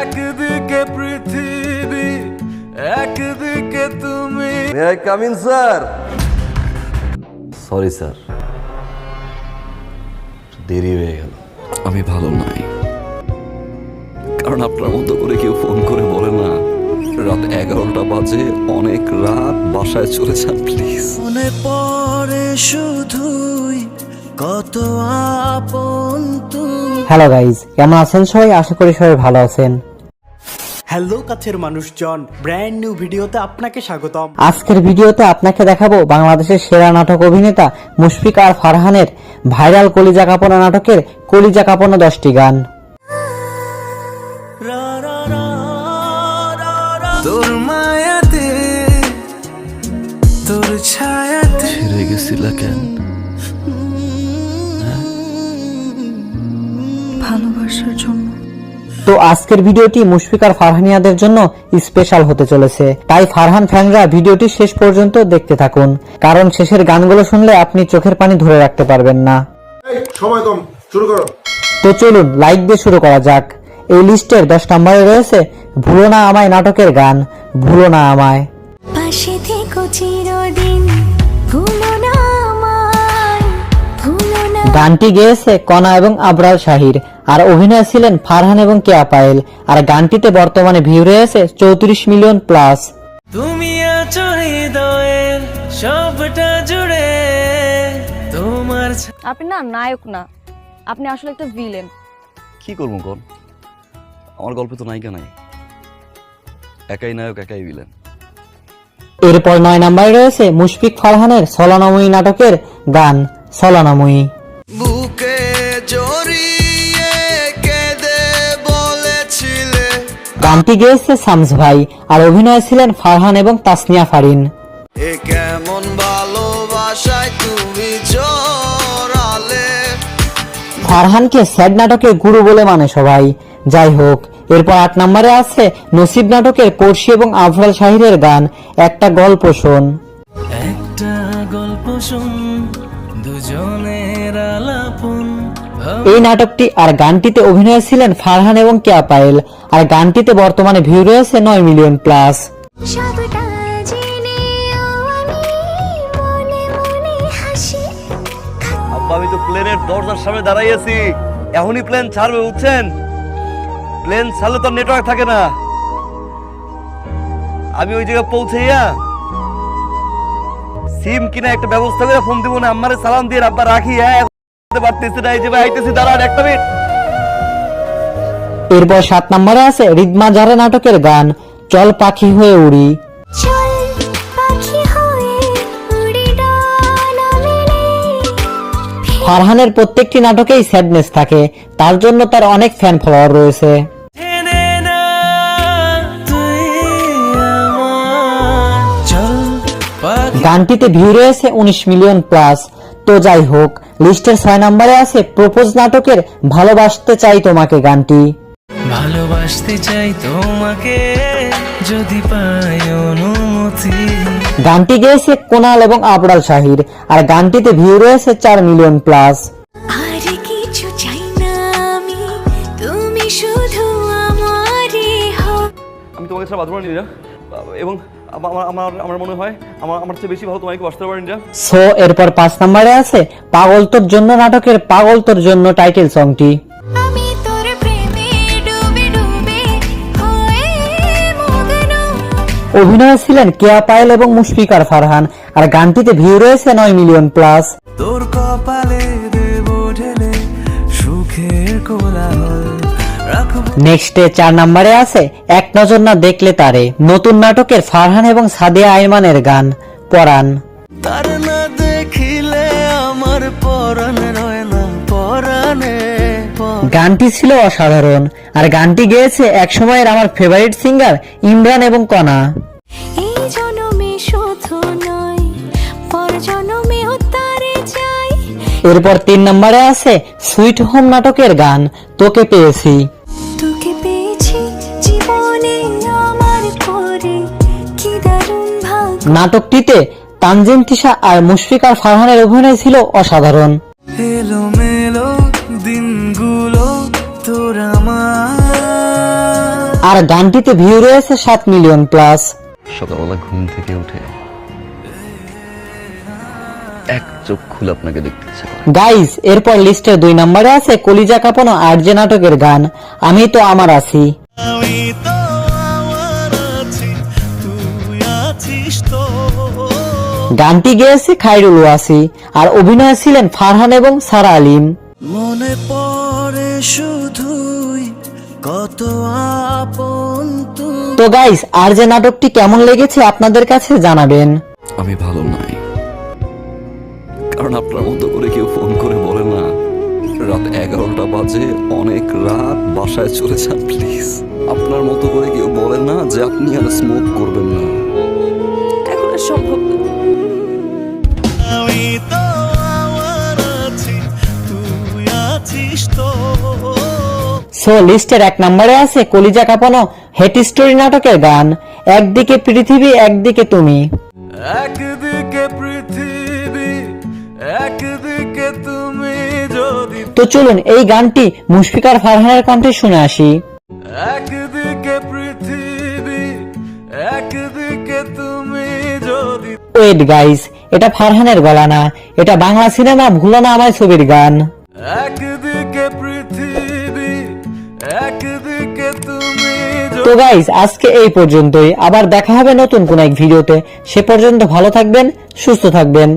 একদিকে পৃথিবী একদিকে তুমি। I come in sir sorry sir দেরি হয়ে গেল। আমি ভালো নাই। কারণ আপনার মতো করে কেউ ফোন করে বলে না। রাত এগারোটা বাজে অনেক রাত বাসায় চলে যান প্লিজ। মনে পড়ে শুধুই কত আপন তুমি। হ্যালো গাইজ কেমন আছেন সবাই? আশা করি সবাই ভালো আছেন। হ্যালো কাছের মানুষজন ব্র্যান্ড নিউ ভিডিওতে আপনাকে স্বাগতম। আজকের ভিডিওতে আপনাকে দেখাবো বাংলাদেশের সেরা নাটক অভিনেতা মুশফিক আর ফারহানের ভাইরাল কলিজা কাপড় নাটকের কলিজা কাপড় দশটি গান। তোর মায়াতে তোর ছায়াতে। ছেড়ে গেছিলা কেন? ভালোবাসার জন্য তো আজকের ভিডিওটি মুশফিকার ফারহানিয়াদের জন্য স্পেশাল হতে চলেছে। তাই ফারহান ফ্যানরা ভিডিওটি শেষ পর্যন্ত দেখতে থাকুন। কারণ শেষের গানগুলো শুনলে আপনি চোখের পানি ধরে রাখতে পারবেন না। সময় কম শুরু করো। তো চলুন লাইক দিয়ে শুরু করা যাক। এই লিস্টের দশ নম্বরে রয়েছে ভুলো না আমায় নাটকের গান ভুলো না আমায়। পাশে থেকো চিরদিন ভুলো না আমায় ভুলো না গানটি গেয়েছে কণা এবং আবরার শাহির। আর অভিনয় ছিলেন ফারহান এবং কেয়া পায়েল। আর গানটিতে বর্তমানে ভিউ রয়েছে চৌত্রিশ মিলিয়ন প্লাস। তুমি আছো হৃদয়ের সবটা জুড়ে তোমার আপনি না নায়ক না। আপনি আসলে একটা ভিলেন কি করব কোন? আমার গল্পে তো নায়িকা নাই। একাই নায়ক একাই বিলেন এরপর নয় নম্বরে রয়েছে মুশফিক ফারহানের সলানাময়ী নাটকের গান সলানাময়ী। গানটি গেয়েছে শামস ভাই আর অভিনয় ছিলেন ফারহান এবং তাসনিয়া ফারিন। এ কেমন ভালোবাসায় তুমি ফারহানকে স্যাড নাটকের গুরু বলে মানে সবাই। যাই হোক এরপর আট নম্বরে আছে নসিব নাটকের পড়শি এবং আফরাল শাহিরের গান একটা গল্প শোন। একটা গল্প শুন দুজনের এই নাটকটি আর গানটিতে অভিনয় ছিলেন ফারহান এবং কেয়া পায়েল। আর গানটিতে বর্তমানে ভিউ রয়েছে নয় মিলিয়ন প্লাস। আমি হাসি। আব্বা আমি তো প্লেনের দরজার সামনে দাঁড়াই আছি এখনই প্লেন ছাড়বে বুঝছেন? প্লেন ছাড়লে তো নেটওয়ার্ক থাকে না। আমি ওই জায়গায় পৌঁছেইয়া সিম কিনা একটা ব্যবস্থা করে ফোন দিব না আমারে সালাম দিয়ে আব্বা রাখি হ্যাঁ? পারতেছি না এই যে ভাই আইতেছি দাঁড়ান একটা মিনিট। এরপর সাত নম্বরে আছে রিদমা জারা নাটকের গান চল পাখি হয়ে উড়ি। ফারহানের প্রত্যেকটি নাটকেই স্যাডনেস থাকে তার জন্য তার অনেক ফ্যান ফলোয়ার রয়েছে। গানটিতে ভিউ রয়েছে উনিশ মিলিয়ন প্লাস তো যাই হোক লিস্টের ছয় নম্বরে আছে প্রপোজ নাটকের ভালোবাসতে চাই তোমাকে গানটি। ভালোবাসতে চাই তোমাকে যদি পাই অনুমতি। গানটি গেয়েছে কোনাল এবং আবরাল শাহির আর গানটিতে ভিউ রয়েছে চার মিলিয়ন প্লাস। আর কিছু চাই না আমি তুমি শুধু আমারই আমি তোমাকে ছাড়া বাঁচতে পারিনি না এবং আমার আমার আমার মনে হয় আমার আমার চেয়ে বেশি ভালো তোমাকে বাঁচতে পারিনি সো এরপর পাঁচ নম্বরে আছে পাগল তোর জন্য নাটকের পাগল তোর জন্য টাইটেল সংটি আমি তোর প্রেমে ডুবে ডুবে মগ্ন। অভিনয় ছিলেন কেয়া পায়েল এবং মুশফিকার ফারহান আর গানটিতে ভিউ রয়েছে নয় মিলিয়ন প্লাস। তোর কপালে দেব ঢেলে সুখের কোলাহল। নেক্সটে চার নম্বরে আছে এক নজর না দেখলে তারে। নতুন নাটকের ফারহান এবং সাদিয়া আইমানের গান পরাণ। তার না দেখিলে আমার পরাণ রয় না পরাণে গানটি ছিল অসাধারণ আর গানটি গেয়েছে একসময়ের আমার ফেভারিট সিঙ্গার ইমরান এবং কণা। এরপর তিন নম্বরে আছে সুইট হোম নাটকের গান। তোকে পেয়েছি। তোকে পেয়েছি জীবনে আমার পরে। কি দারুণ ভাগ্য। নাটকটিতে তানজিন তিশা আর মুশফিকার ফারহানের অভিনয় ছিল অসাধারণ। এলো দিনগুলো তোর আমার। আর গানটিতে ভিউ রয়েছে সাত মিলিয়ন প্লাস। সকালবেলা ঘুম থেকে উঠে চোখ খুলে আপনাকে দেখতে ইচ্ছা করে। গাইস এরপর লিস্টের দুই নম্বরে আছে কলিজা কাঁপানো আরজে নাটকের গান। আমি তো আমার আছি। গানটি গেয়েছে খাইরুল ওয়াসি আর অভিনয়ে ছিলেন ফারহান এবং সারা আলিম। মনে পড়ে শুধুই কত আপন তো গাইস আর যে নাটকটি কেমন লেগেছে আপনাদের কাছে জানাবেন। আমি ভালো নাই। কারণ আপনার মতো করে কেউ ফোন করে বলে না। রাত এগারোটা বাজে অনেক রাত বাসায় চলে যান প্লিজ। আপনার মতো করে কেউ বলে না যে আপনি আর স্মোক করবেন না। এখন আর সম্ভব সো লিস্টের এক নম্বরে আছে কলিজা কাঁপানো হেট স্টোরি নাটকের গান। একদিকে পৃথিবী একদিকে তুমি। একদিকে পৃথিবী একদিকে তুমি যদি তো চলুন এই গানটি মুশফিকার ফারহানের কণ্ঠে শুনে আসি। একদিকে পৃথিবী একদিকে তুমি যদি ওয়েট গাইস এটা ফারহানের গলা না এটা বাংলা সিনেমা ভুলো না আমায় ছবির গান। একদিকে পৃথিবী একদিকে তুমি তো গাইস আজকে এই পর্যন্তই। আবার দেখা হবে নতুন কোন এক ভিডিওতে। সে পর্যন্ত ভালো থাকবেন সুস্থ থাকবেন।